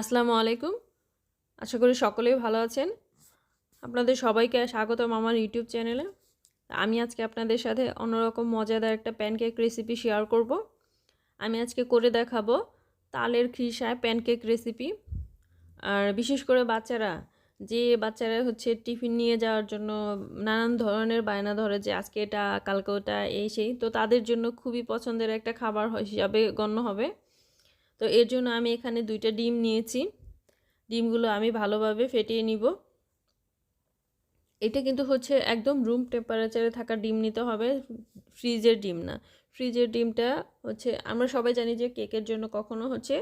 আসসালামু আলাইকুম। আশা করি সকলেই ভালো আছেন। আপনাদের সবাইকে স্বাগতম আমার ইউটিউব চ্যানেলে। আমি আজকে আপনাদের সাথে অন্যরকম মজাদার একটা প্যানকেক রেসিপি শেয়ার করব। আমি আজকে করে দেখাবো তালের খিসায় প্যানকেক রেসিপি আর বিশেষ করে বাচ্চারা, যে বাচ্চারা হচ্ছে টিফিন নিয়ে যাওয়ার জন্য নানান ধরনের বায়না ধরে যে আজকে এটা, কালকে ওটা, এই সেই, তো তাদের জন্য খুবই পছন্দের একটা খাবার হিসাবে গণ্য হবে। তো এর জন্য আমি এখানে দুইটা ডিম নিয়েছি। ডিমগুলো আমি ভালোভাবে ফেটিয়ে নিব। এটা কিন্তু হচ্ছে একদম রুম টেম্পারেচারে থাকা ডিম নিতে হবে ফ্রিজের ডিম না। ফ্রিজের ডিমটা হচ্ছে, আমরা সবাই জানি যে কেকের জন্য কখনো হচ্ছে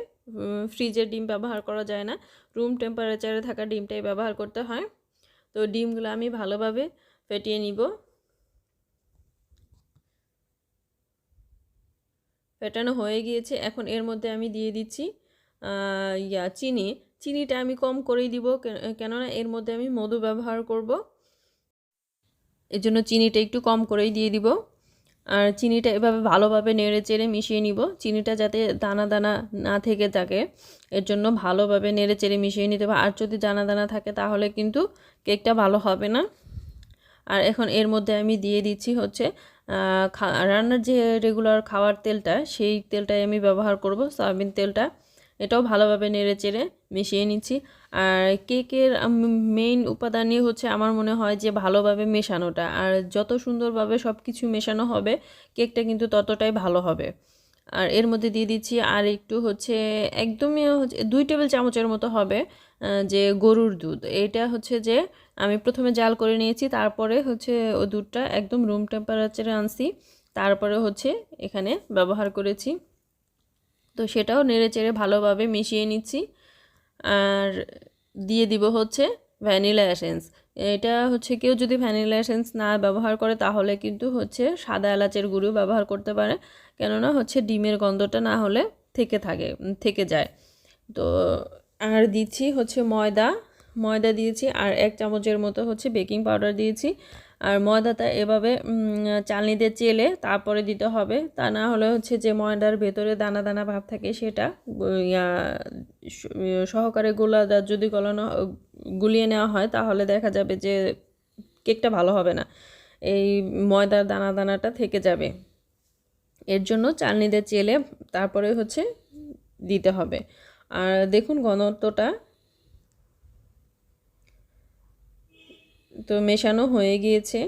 ফ্রিজের ডিম ব্যবহার করা যায় না। রুম টেম্পারেচারে থাকা ডিমটাই ব্যবহার করতে হয়। তো ডিমগুলো আমি ভালোভাবে ফেটিয়ে নিব। ফেটানো হয়ে গিয়েছে। এখন এর মধ্যে আমি দিয়ে দিচ্ছি ইয়া চিনি। চিনিটা আমি কম করেই দিব কেননা এর মধ্যে আমি মধু ব্যবহার করব। এর জন্য চিনিটা একটু কম করেই দিয়ে দিব। আর চিনিটা এভাবে ভালোভাবে নেড়ে চেড়ে মিশিয়ে নিব। চিনিটা যাতে দানা দানা না থেকে থাকে, এর জন্য ভালোভাবে নেড়ে চেড়ে মিশিয়ে নিতে আর যদি দানা দানা থাকে তাহলে কিন্তু কেকটা ভালো হবে না। আর এখন এর মধ্যে আমি দিয়ে দিচ্ছি হচ্ছে রান্নার যে রেগুলার খাওয়ার তেলটা, সেই তেলটাই আমি ব্যবহার করব, সয়াবিন তেলটা। এটাও ভালোভাবে নেড়ে চেড়ে মিশিয়ে নিচ্ছি। আর কেকের মেইন উপাদানই হচ্ছে আমার মনে হয় যে ভালোভাবে মেশানোটা। আর যত সুন্দরভাবে সব কিছু মেশানো হবে, কেকটা কিন্তু ততটাই ভালো হবে। আর এর মধ্যে দিয়ে দিচ্ছি আর একটু হচ্ছে, একদমই হচ্ছে, দুই টেবিল চামচের মতো হবে। যে গরুর দুধ, এটা হচ্ছে যে আমি প্রথমে জাল করে নিয়েছি, তারপরে হচ্ছে ও দুধটা একদম রুম টেম্পারেচারে আনছি, তারপরে হচ্ছে এখানে ব্যবহার করেছি। তো সেটাও নেড়ে চেড়ে ভালোভাবে মিশিয়ে নিচ্ছি, আর দিয়ে দিব হচ্ছে ভ্যানিলা এসেন্স এটা হচ্ছে কেউ যদি ভ্যানিলা এসেন্স না ব্যবহার করে, তাহলে কিন্তু হচ্ছে সাদা এলাচের গুঁড়ো ব্যবহার করতে পারে, কেননা হচ্ছে ডিমের গন্ধটা না হলে থেকে থাকে, থেকে যায়। তো আর দিচ্ছি হচ্ছে ময়দা ময়দা দিয়েছি আর এক চামচের মতো হচ্ছে বেকিং পাউডার দিয়েছি। আর ময়দাটা এভাবে চালনি দিয়ে চেলে তারপরে দিতে হবে। তা না হলে হচ্ছে যে ময়দার ভেতরে দানা দানা ভাব থাকে সেটা সহকারে গোলা যদি গলানো, গুলিয়ে নেওয়া হয় তাহলে দেখা যাবে যে কেকটা ভালো হবে না। এই ময়দার দানা দানাটা থেকে যাবে। এর জন্য চালনি দিয়ে চেলে তারপরে হচ্ছে দিতে হবে। আর দেখুন ঘনত্বটা। তো মেশানো হয়ে গিয়েছে।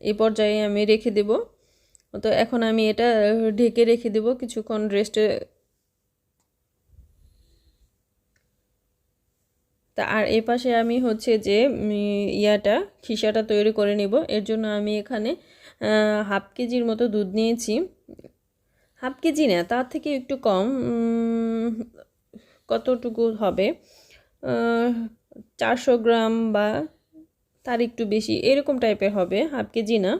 এ পর্যায়ে আমি রেখে দেব। তো এখন আমি এটা ঢেকে রেখে দেব, কিছুক্ষণ রেস্টে তা আর এ পাশে আমি হচ্ছে যে ইয়াটা, খিসাটা তৈরি করে নিব। এর জন্য আমি এখানে হাফ কেজির মতো দুধ নিয়েছি। হাফ কেজি না, তার থেকে একটু কম কতটুকু হবে? চারশো গ্রাম বা তার একটু বেশি, এরকম টাইপের হবে, হাফ কেজি না।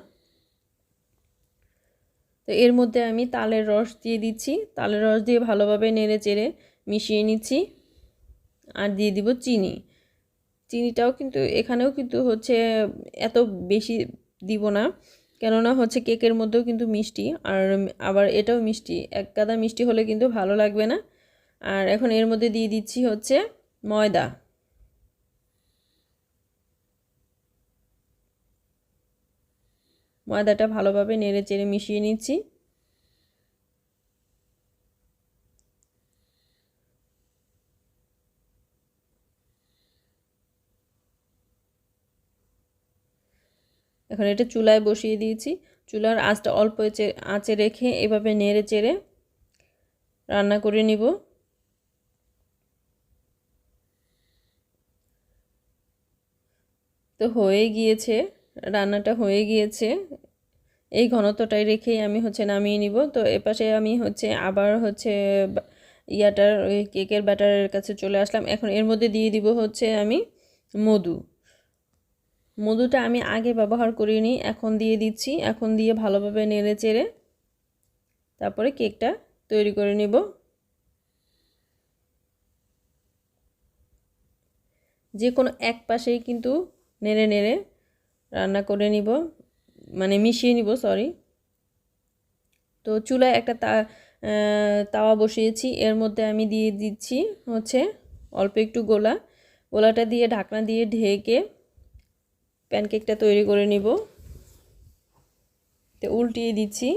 তো এর মধ্যে আমি তালের রস দিয়ে দিচ্ছি। তালের রস দিয়ে ভালোভাবে নেড়ে চেড়ে মিশিয়ে নিচ্ছি। আর দিয়ে দিব চিনি। চিনিটাও কিন্তু এখানেও কিন্তু হচ্ছে এত বেশি দিব না। কেননা হচ্ছে কেকের মধ্যেও কিন্তু মিষ্টি আর আবার এটাও মিষ্টি। এক গাদা মিষ্টি হলে কিন্তু ভালো লাগবে না। আর এখন এর মধ্যে দিয়ে দিচ্ছি হচ্ছে ময়দা। ময়দাটা ভালোভাবে নেড়ে চেড়ে মিশিয়ে নিচ্ছি। এখন এটা চুলায় বসিয়ে দিয়েছি। চুলার আঁচটা অল্প আঁচে রেখে এভাবে নেড়ে চেড়ে রান্না করে নিব। তো হয়ে গিয়েছে, রান্নাটা হয়ে গিয়েছে। এই ঘনত্বটাই রেখেই আমি হচ্ছে নামিয়ে নিব। তো এপাশে আমি হচ্ছে আবার হচ্ছে ইয়াটার ওই কেকের ব্যাটারের কাছে চলে আসলাম। এখন এর মধ্যে দিয়ে দিব হচ্ছে আমি মধু। মধুটা আমি আগে ব্যবহার করিনি, এখন দিয়ে দিচ্ছি, এখন দিয়ে ভালোভাবে নেড়ে চেড়ে তারপরে কেকটা তৈরি করে নিব। যে কোনো এক পাশেই কিন্তু নেড়ে নেড়ে রান্না করে নিব মানে মিশিয়ে নিব সরি তো চুলায় একটা তা তাওয়া বসিয়েছি, এর মধ্যে আমি দিয়ে দিচ্ছি হচ্ছে অল্প একটু গোলা। গোলাটা দিয়ে ঢাকনা দিয়ে ঢেকে প্যানকেকটা তৈরি করে নিব। তো উল্টিয়ে দিচ্ছি।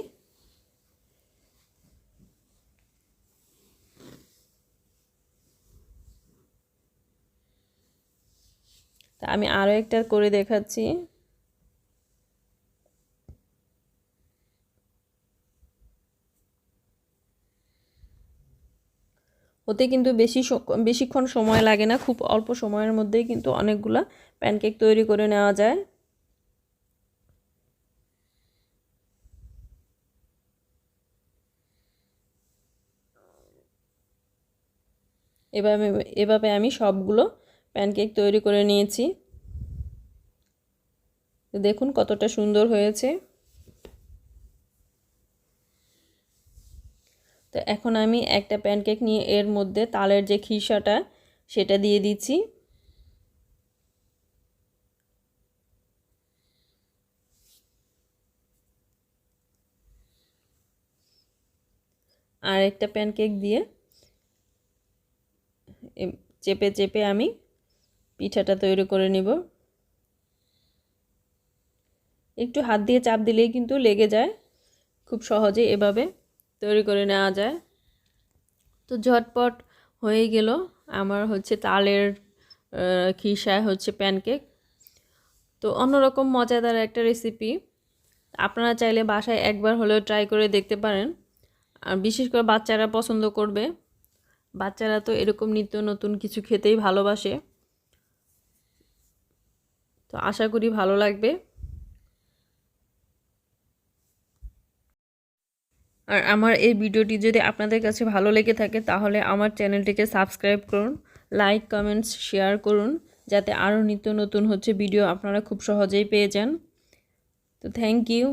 তা আমি আরও একটা করে দেখাচ্ছি। হতে কিন্তু বেশি বেশিক্ষণ সময় লাগে না, খুব অল্প সময়ের মধ্যেই কিন্তু অনেকগুলা প্যানকেক তৈরি করে নেওয়া যায়। এভাবে এভাবে আমি সবগুলো প্যানকেক তৈরি করে নিয়েছি। দেখুন কতটা সুন্দর হয়েছে। তো এখন আমি একটা প্যানকেক নিয়ে এর মধ্যে তালের যে খিসাটা, সেটা দিয়ে দিচ্ছি। আর একটা প্যানকেক দিয়ে চেপে চেপে আমি পিঠাটা তৈরি করে নিব। একটু হাত দিয়ে চাপ দিলেই কিন্তু লেগে যায়, খুব সহজে এভাবে। তৈরি করে নেওয়া যায়। তো ঝটপট হয়ে গেল আমার হচ্ছে তালের খিসায় হচ্ছে প্যানকেক। তো অন্যরকম মজাদার একটা রেসিপি আপনারা চাইলে বাসায় একবার হলেও ট্রাই করে দেখতে পারেন। আর বিশেষ করে বাচ্চারা পছন্দ করবে। বাচ্চারা তো এরকম নিত্য নতুন কিছু খেতেই ভালোবাসে। তো আশা করি ভালো লাগবে। আর আমার এই ভিডিওটি যদি আপনাদের কাছে ভালো লেগে থাকে, তাহলে আমার চ্যানেলটিকে সাবস্ক্রাইব করুন, লাইক, কমেন্টস, শেয়ার করুন, যাতে আরও নিত্য নতুন হচ্ছে ভিডিও আপনারা খুব সহজেই পেয়ে যান। তো থ্যাংক ইউ।